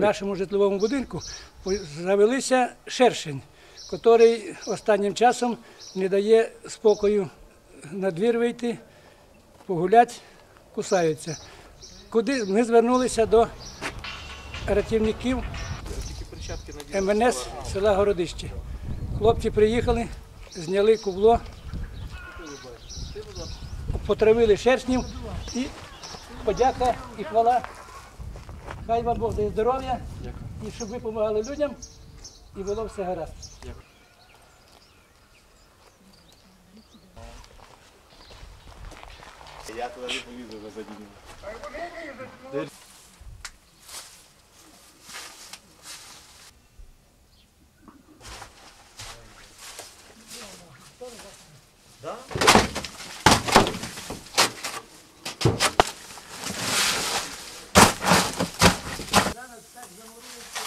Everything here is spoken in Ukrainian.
нашому житловому будинку завелися шершень, який останнім часом не дає спокою на двір вийти, погуляти, кусаються. Куди ми звернулися до рятівників МНС села Городище. Хлопці приїхали, зняли кубло, потравили шершнів і подяка і хвала. Хай вам Бог дає здоров'я і щоб ви допомагали людям і було все гаразд. Дякую. Я туди не полізу вже задіню. Да? Gracias.